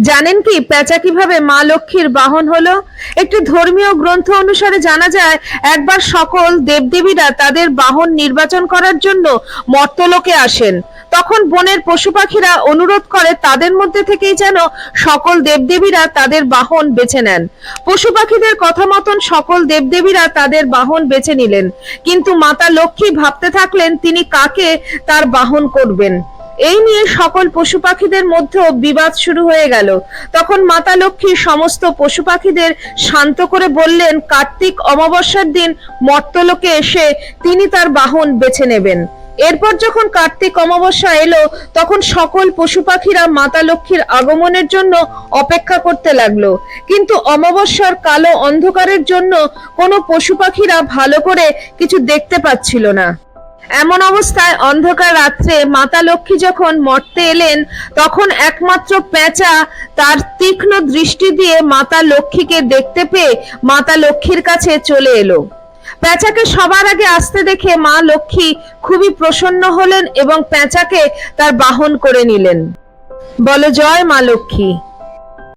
জানেন কি, পেঁচা কীভাবে মা লক্ষ্মীর বাহন হলো? একটি ধর্মীয় গ্রন্থ অনুসারে জানা যায়, একবার সকল দেবদেবীরা তাদের বাহন নির্বাচন করার জন্য মর্তলোকে আসেন। তখন বনের পশু পাখিরা অনুরোধ করে তাদের মধ্যে থেকেই যেন সকল দেবদেবীরা তাদের বাহন বেছে নেন। পশু পাখিদের কথা মতন সকল দেবদেবীরা তাদের বাহন বেছে নিলেন। কিন্তু মাতা লক্ষ্মী ভাবতে থাকলেন তিনি কাকে তার বাহন করবেন। এই নিয়ে সকল পশু পাখিদের মধ্যেও বিবাদ শুরু হয়ে গেল। তখন মাতা লক্ষ্মী সমস্ত পশু পাখিদের শান্ত করে বললেন, কার্তিক, অমাবস্যার দিন মর্তলোকে এসে তিনি তার বাহন বেছে নেবেন। এরপর যখন কার্তিক অমাবস্যা এলো, তখন সকল পশু পাখিরা মাতা লক্ষ্মীর আগমনের জন্য অপেক্ষা করতে লাগল। কিন্তু অমাবস্যার কালো অন্ধকারের জন্য কোনো পশু পাখিরা ভালো করে কিছু দেখতে পাচ্ছিল না। এমন অবস্থায় অন্ধকার রাত্রে মাতা লক্ষ্মী যখন মর্তে এলেন, তখন একমাত্র পেঁচা তার তীক্ষ্ণ দৃষ্টি দিয়ে মাতা লক্ষ্মীকে দেখতে পেয়ে মাতা লক্ষ্মীর কাছে চলে এলো। পেঁচাকে সবার আগে আসতে দেখে মা লক্ষ্মী খুবই প্রসন্ন হলেন এবং পেঁচাকে তার বাহন করে নিলেন। বলো জয় মা লক্ষ্মী।